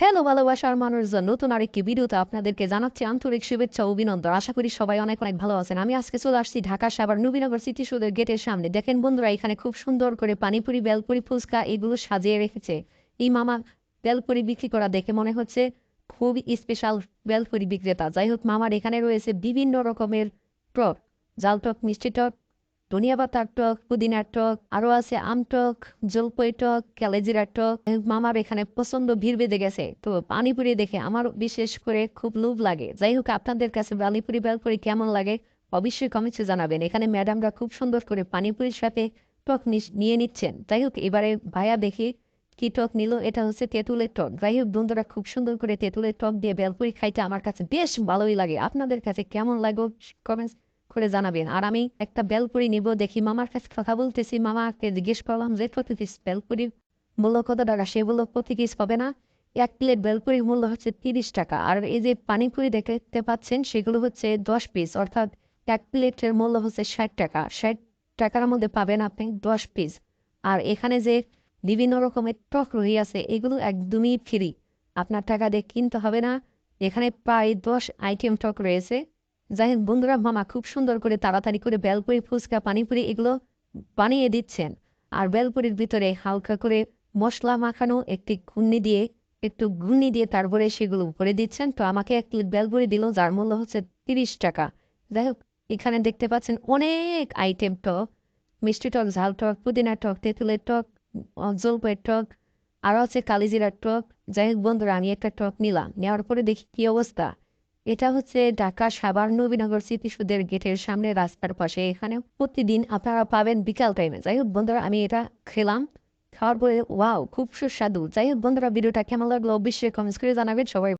Hello ভালোবাসার মানুষজন নতুন আরেকটি ভিডিওতে আপনাদেরকে জানাচ্ছি আন্তরিক শুভেচ্ছা অভিনন্দন। আশা করি সবাই অনেক অনেক ভালো আছেন। আমি আজকে চলে আসছি ঢাকা সাভার নবীনগর সিটি সুদের গেটের সামনে। দেখেন বন্ধুরা, এখানে খুব সুন্দর করে পানিপুরি, বেলপুরি, ফুচকা এগুলো সাজিয়ে রেখেছে। এই মামা বেলপুরি বিক্রি করা দেখে মনে হচ্ছে খুব স্পেশাল বেলপুরি বিক্রেতা। যাই হোক, মামার এখানে রয়েছে বিভিন্ন রকমের টক, জাল টক, মিষ্টি টক ধনিয়া পাতার টক পুদিনার টক, আরও আছে আম টক, জলপাই টক ক্যালেজিরার টক। মামার এখানে প্রচণ্ড ভিড় বেঁধে গেছে। তো পানিপুরি দেখে আমার বিশেষ করে খুব লোভ লাগে। যাই হোক, আপনাদের কাছে পানিপুরি বেলপুরি কেমন লাগে অবশ্যই কমেন্টে জানাবেন। এখানে ম্যাডামরা খুব সুন্দর করে পানিপুরির সাথে টক নিয়ে নিচ্ছেন। যাই হোক, এবারে ভাইয়া দেখি কি টক নিল। এটা হচ্ছে তেঁতুলের টক। যাই হোক, বন্ধুরা খুব সুন্দর করে তেঁতুলের টক দিয়ে বেলপুরি খাইতে আমার কাছে বেশ ভালোই লাগে। আপনাদের কাছে কেমন লাগো? কমেন্টস করে জানাবেন। আর আমি একটা বেলপুরি নিব, দেখি মামার কাছে কথা বলতেছি। মামাকে জিজ্ঞেস করলাম যে, প্রতি পিস বেলপুরির মূল্য কত টাকা? সে বলল, প্রতি পিস পাবে না, এক প্লেট বেলপুরির মূল্য হচ্ছে তিরিশ টাকা। আর এই যে পানিপুরি দেখতে পাচ্ছেন, সেগুলো হচ্ছে দশ পিস, অর্থাৎ এক প্লেটের মূল্য হচ্ছে ষাট টাকা। ষাট টাকার মধ্যে পাবেন আপনি দশ পিস। আর এখানে যে বিভিন্ন রকমের টক রহিয়াছে এগুলো একদমই ফ্রি। আপনার টাকা দিয়ে কিনতে হবে না। এখানে প্রায় দশ আইটেম টক রয়েছে। যাই হোক, বন্ধুরা, মামা খুব সুন্দর করে তাড়াতাড়ি করে বেলপুরি ফুচকা, পানিপুরি এগুলো বানিয়ে দিচ্ছেন। আর বেলপুরির ভিতরে হালকা করে মশলা মাখানো একটি ঘুন্নি দিয়ে, একটু ঘুন্নি দিয়ে তারপরে সেগুলো ভরে দিচ্ছেন। তো আমাকে এক প্লেট বেলপুরি দিল, যার মূল্য হচ্ছে তিরিশ টাকা। যাই হোক, এখানে দেখতে পাচ্ছেন অনেক আইটেম টক। মিষ্টি টক, ঝাল টক, পুদিনা টক, তেঁতুলের টক জলপাইয়ের টক, আরও আছে কালিজিরার টক। যাই হোক, বন্ধুরা, আমি একটা টক নিলাম। নেওয়ার পরে দেখি কি অবস্থা। এটা হচ্ছে ঢাকা সাবার নবীনগর স্মৃতিসুদের গেটের সামনে রাস্তার পাশে। এখানে প্রতিদিন আপনারা পাবেন বিকাল টাইমে যাই হোক বন্ধুরা, আমি এটা খেলাম। খাওয়ার পরে ওয়াও খুব সুস্বাদু। যাই হোক বন্ধুরা, ভিডিওটা কেমন লাগল অবশ্যই কমেন্টস করে জানাবেন। সবাই